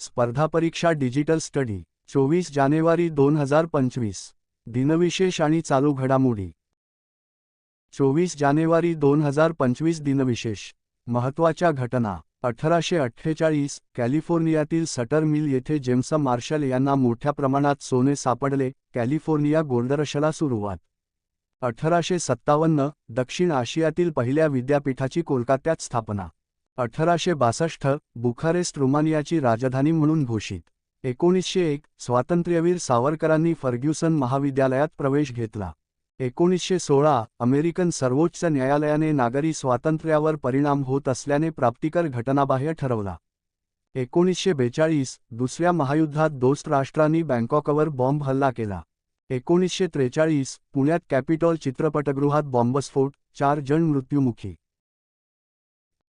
स्पर्धा परीक्षा digital study चोवीस जानेवारी दोन हजार पंचवीस. दिनविशेष आणि चालू घडामोडी. चोवीस जानेवारी दोन हजार पंचवीस दिनविशेष. महत्त्वाच्या घटना. अठराशे अठ्ठेचाळीस कॅलिफोर्नियातील सटर मिल येथे जेम्स मार्शल यांना मोठ्या प्रमाणात सोने सापडले कॅलिफोर्निया गोल्डरशला सुरुवात. अठराशे सत्तावन्न दक्षिण आशियातील पहिल्या विद्यापीठाची कोलकात्यात स्थापना. अठराशे बासष्ट बुखारेस्ट रुमानियाची राजधानी म्हणून घोषित. एकोणीसशे एक स्वातंत्र्यवीर सावरकरांनी फर्ग्युसन महाविद्यालयात प्रवेश घेतला. एकोणीसशे सोळा अमेरिकन सर्वोच्च न्यायालयाने नागरी स्वातंत्र्यावर परिणाम होत असल्याने प्राप्तिकर घटनाबाह्य ठरवला. एकोणीसशे बेचाळीस दुसऱ्या महायुद्धात दोस्त राष्ट्रांनी बँकॉकवर बॉम्ब हल्ला केला. एकोणीसशे त्रेचाळीस पुण्यात कॅपिटॉल चित्रपटगृहात बॉम्बस्फोट चार जण मृत्युमुखी.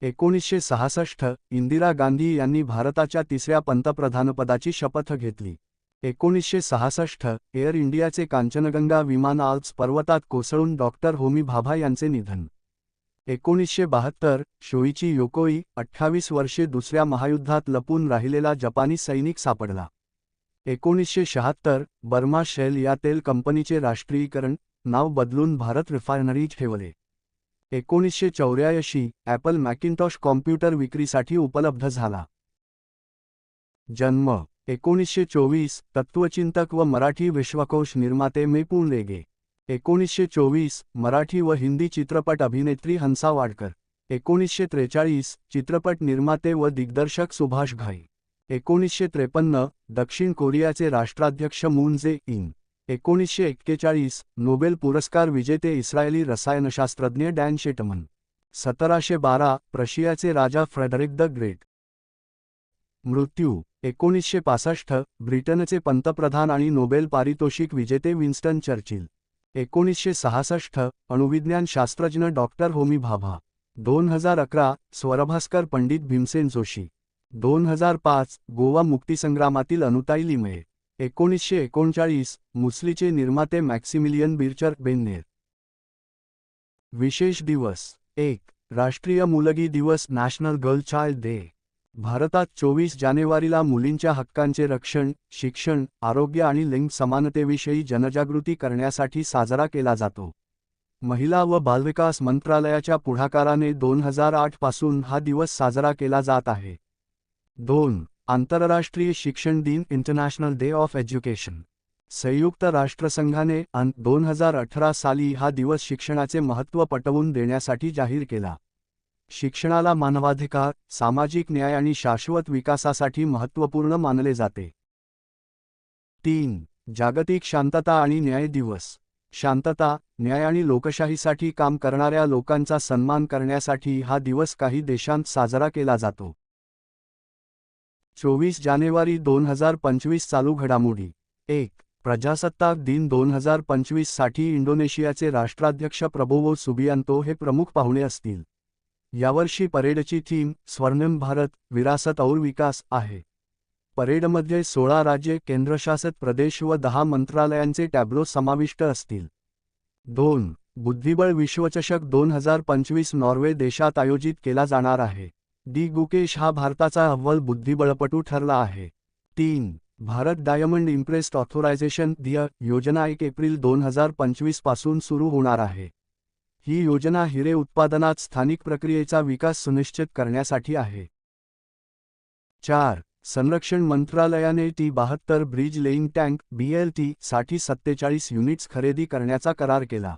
एकोणीसशे सहासष्ट इंदिरा गांधी यांनी भारताच्या तिसऱ्या पंतप्रधानपदाची शपथ घेतली. एकोणीसशे सहासष्ट एअर इंडियाचे कांचनगंगा विमान आल्प्स पर्वतात कोसळून डॉक्टर होमी भाभा यांचे निधन. एकोणीसशे बहात्तर शोईची योकोई अठ्ठावीस वर्षे दुसऱ्या महायुद्धात लपून राहिलेला जपानी सैनिक सापडला. एकोणीसशे शहात्तर बर्मा शेल या तेल कंपनीचे राष्ट्रीयीकरण नाव बदलून भारत रिफायनरी ठेवले. एकोणीसशे चौऱ्याऐंशी ॲपल मॅकिंटॉश कॉम्प्युटर विक्रीसाठी उपलब्ध झाला. जन्म एकोणीसशे चोवीस तत्त्वचिंतक व मराठी विश्वकोश निर्माते मेपून लेगे. एकोणीसशे चोवीस मराठी व हिंदी चित्रपट अभिनेत्री हंसा वाडकर. एकोणीसशे त्रेचाळीस चित्रपट निर्माते व दिग्दर्शक सुभाष घाई. एकोणीसशे त्रेपन्न दक्षिण कोरियाचे राष्ट्राध्यक्ष मून जे इन. एकोणीसशे एक्केचाळीस नोबेल पुरस्कार विजेते इस्रायली रसायनशास्त्रज्ञ डॅन शेटमन. सतराशे बारा प्रशियाचे राजा फ्रेडरिक द ग्रेट. मृत्यू एकोणीसशे पासष्ट ब्रिटनचे पंतप्रधान आणि नोबेल पारितोषिक विजेते विन्स्टन चर्चिल. एकोणीसशे सहासष्ट अणुविज्ञान शास्त्रज्ञ डॉक्टर होमी भाभा. दोन हजार अकरा स्वरभास्कर पंडित भीमसेन जोशी. दोन हजार पाच गोवा मुक्तिसंग्रामातील अनुताई लिमये एकोणीसशे एकोणचाळीस मुसलीचे निर्माते मॅक्सिमिलियन बिरचर बेन्नेर. विशेष दिवस एक राष्ट्रीय मुलगी दिवस नॅशनल गर्ल चाइल्ड डे. भारतात चोवीस जानेवारीला मुलींच्या हक्कांचे रक्षण शिक्षण आरोग्य आणि लिंग समानतेविषयी जनजागृती करण्यासाठी साजरा केला जातो. महिला व बालविकास मंत्रालयाच्या पुढाकाराने दोन हजार आठपासून हा दिवस साजरा केला जात आहे. दोन आंतरराष्ट्रीय शिक्षण दिन इंटरनॅशनल डे ऑफ एज्युकेशन. संयुक्त राष्ट्रसंघाने दोन हजार अठरा साली हा दिवस शिक्षणाचे महत्त्व पटवून देण्यासाठी जाहीर केला. शिक्षणाला मानवाधिकार सामाजिक न्याय आणि शाश्वत विकासासाठी महत्त्वपूर्ण मानले जाते. तीन. जागतिक शांतता आणि न्याय दिवस. शांतता न्याय आणि लोकशाहीसाठी काम करणाऱ्या लोकांचा सन्मान करण्यासाठी हा दिवस काही देशांत साजरा केला जातो. चोवीस जानेवारी दोन हजार पंचवीस चालू घडामोडी. एक प्रजासत्ताक दिन दोन हजार पंचवीससाठी इंडोनेशियाचे राष्ट्राध्यक्ष प्रबोवो सुबियांतो हे प्रमुख पाहुणे असतील. यावर्षी परेडची थीम स्वर्णिम भारत विरासत और विकास आहे. परेडमध्ये सोळा राज्ये केंद्रशासित प्रदेश व दहा मंत्रालयांचे टॅब्लो समाविष्ट असतील. दोन बुद्धिबळ विश्वचषक दोन हजार पंचवीस नॉर्वे देशात आयोजित केला जाणार आहे. डी गुकेश हा भारताचा अव्वल बुद्धिबळपटू ठरला आहे. तीन भारत डायमंड इम्प्रेस्ड ऑथोरायझेशन दिय योजना एक एप्रिल दोन हजार पंचवीसपासून सुरू होणार आहे. ही योजना हिरे उत्पादनात स्थानिक प्रक्रियेचा विकास सुनिश्चित करण्यासाठी आहे. चार संरक्षण मंत्रालयाने टी बहात्तर ब्रिज लेईंग टँक बीएलटी साठी सत्तेचाळीस युनिट्स खरेदी करण्याचा करार केला.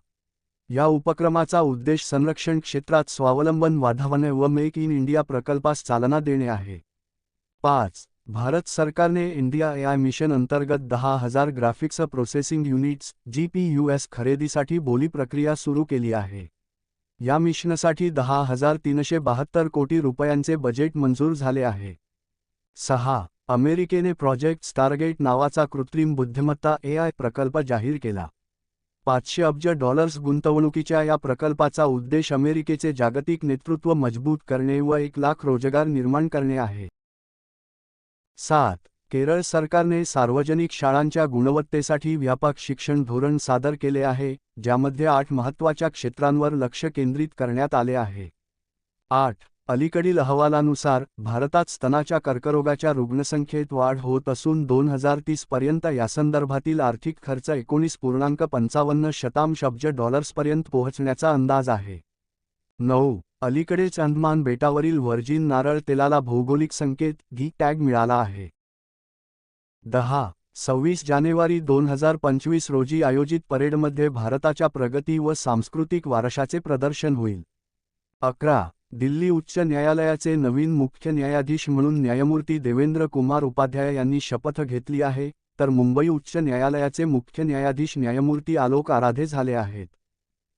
या उपक्रमाचा उद्देश संरक्षण क्षेत्रात स्वावलंबन वाढवणे व मेक इन इंडिया प्रकल्पास चालना देणे आहे. पाच भारत सरकारने इंडिया एआय मिशन अंतर्गत दहा हजार graphics processing units G P U S खरेदीसाठी बोली प्रक्रिया सुरू केली आहे. या मिशनसाठी दहा हजार तीनशे बहात्तर कोटी रुपयांचे बजेट मंजूर झाले आहे. सहा अमेरिकेने प्रोजेक्ट स्टारगेट नावाचा कृत्रिम बुद्धिमत्ता एआय प्रकल्प जाहीर केला. पाचशे अब्ज डॉलर्स गुंतवणुकीच्या या प्रकल्पाचा उद्देश अमेरिकेचे जागतिक नेतृत्व मजबूत करणे व एक लाख रोजगार निर्माण करणे आहे. सात. केरळ सरकारने सार्वजनिक शाळांच्या गुणवत्तेसाठी व्यापक शिक्षण धोरण सादर केले आहे ज्यामध्ये आठ महत्त्वाच्या क्षेत्रांवर लक्ष केंद्रित करण्यात आले आहे. आठ. अलीकडील अहवालानुसार भारतात स्तनाच्या कर्करोगाच्या रुग्णसंख्येत वाढ होत असून दोन हजार तीस पर्यंत यासंदर्भातील आर्थिक खर्च एकोणीस पूर्णांक पंचावन्न शतांश अब्ज डॉलर्सपर्यंत पोहोचण्याचा अंदाज आहे. नऊ. अलीकडे चंदमान बेटावरील व्हर्जिन नारळ तेलाला भौगोलिक संकेत घी टॅग मिळाला आहे. दहा. सव्वीस जानेवारी दोन हजार पंचवीस रोजी आयोजित परेडमध्ये भारताच्या प्रगती व सांस्कृतिक वारशाचे प्रदर्शन होईल. अकरा. दिल्ली उच्च न्यायालयाचे नवीन मुख्य न्यायाधीश म्हणून न्यायमूर्ती देवेंद्र कुमार उपाध्याय यांनी शपथ घेतली आहे तर मुंबई उच्च न्यायालयाचे मुख्य न्यायाधीश न्यायमूर्ती आलोक आराधे झाले आहेत.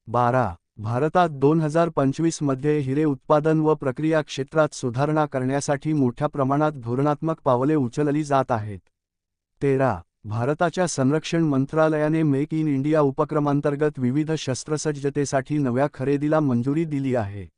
बारा. भारतात दोन हजार पंचवीसमध्ये हिरे उत्पादन व प्रक्रिया क्षेत्रात सुधारणा करण्यासाठी मोठ्या प्रमाणात धोरणात्मक पावले उचलली जात आहेत. तेरा. भारताच्या संरक्षण मंत्रालयाने मेक इन इंडिया उपक्रमांतर्गत विविध शस्त्रसज्जतेसाठी नव्या खरेदीला मंजुरी दिली आहे.